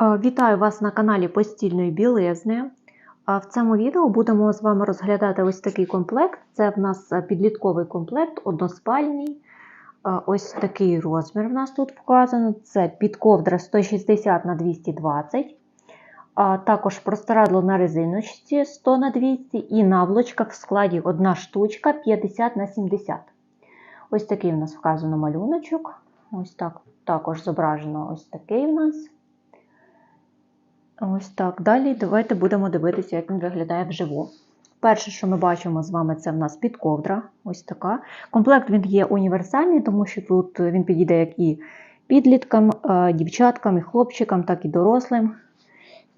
Е, Вітаю вас на каналі Постільної білизни. А В цьому відео будемо з вами розглядати ось такий комплект. Це в нас е, підлітковий комплект, односпальний. Е, Ось такий розмір в нас тут вказано. Це підковдра 160 на 220. Також простирадло на резиночці 100 на 200 і наволочка в складі одна штучка 50 на 70. Ось такий в нас вказано малюночок. Ось так також зображено ось такий в нас. Ось так. Далі давайте будемо дивитися, як він виглядає вживу. Перше, що ми бачимо з вами, це в нас підковдра. Ось така. Комплект він є універсальний, тому що тут він підійде як і підліткам, е, дівчаткам, і хлопчикам, так і дорослим.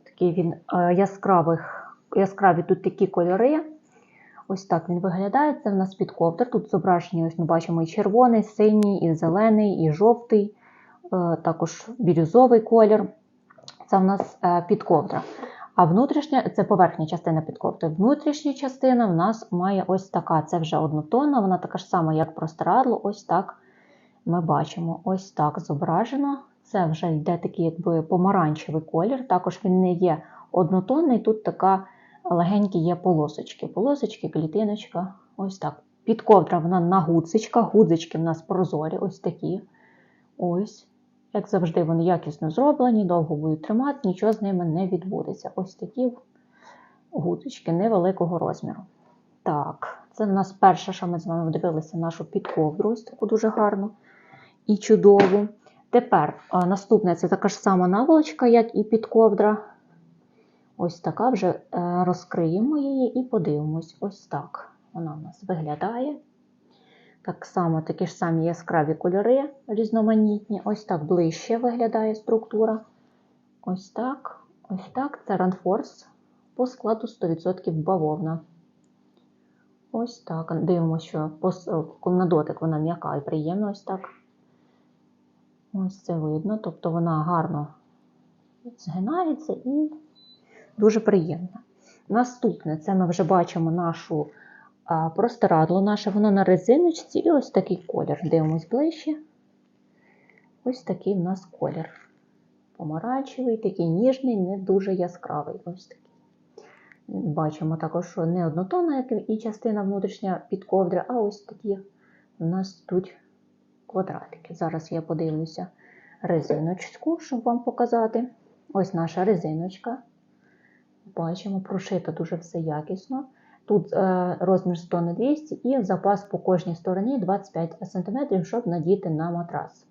Такий він е, яскравих, яскраві тут такі кольори. Ось так він виглядає. Це в нас підковдра. Тут зображені, ось ми бачимо і червоний, синій, і зелений, і жовтий, е, також бірюзовий колір. Це в нас е, підковдра. А внутрішня це поверхня частина підковдри. Внутрішня частина в нас має ось така. Це вже однотонна, вона така ж сама, як простирадло. Ось так ми бачимо. Ось так зображено. Це вже йде такий якби помаранчевий колір. Також він не є однотонний. Тут така легенькі є полосочки. Полосочки, клітиночка. Ось так. Підковдра вона на гудзичках. Гудзички в нас прозорі, ось такі. Ось. Як завжди, вони якісно зроблені, довго будуть тримати, нічого з ними не відбудеться. Ось такі гудочки невеликого розміру. Так, це в нас перше, що ми з вами дивилися, нашу підковдру, ось таку дуже гарну і чудову. Тепер а, наступне це така ж сама наволочка, як і підковдра. Ось така вже е, розкриємо її і подивимось. Ось так вона в нас виглядає. Так само такі ж самі яскраві кольори різноманітні. Ось так ближче виглядає структура. Ось так. Ось так. Це Runforce по складу 100% бавовна. Ось так. Дивимося, що на дотик вона м'яка і приємна. Ось так. Ось це видно. Тобто вона гарно згинається і дуже приємна. Наступне це ми вже бачимо нашу простирадло наше, воно на резиночці і ось такий колір. Дивимось ближче. Ось такий в нас колір. Помаранчевий, такий ніжний, не дуже яскравий. Ось такий. Бачимо також, що не однотонна, як і частина внутрішня підковдри, а ось такі у нас тут квадратики. Зараз я подивлюся резиночку, щоб вам показати. Ось наша резиночка. Бачимо, прошита дуже все якісно. Тут е, розмір 100 на 200 і запас по кожній стороні 25 см, щоб надіти на матрас.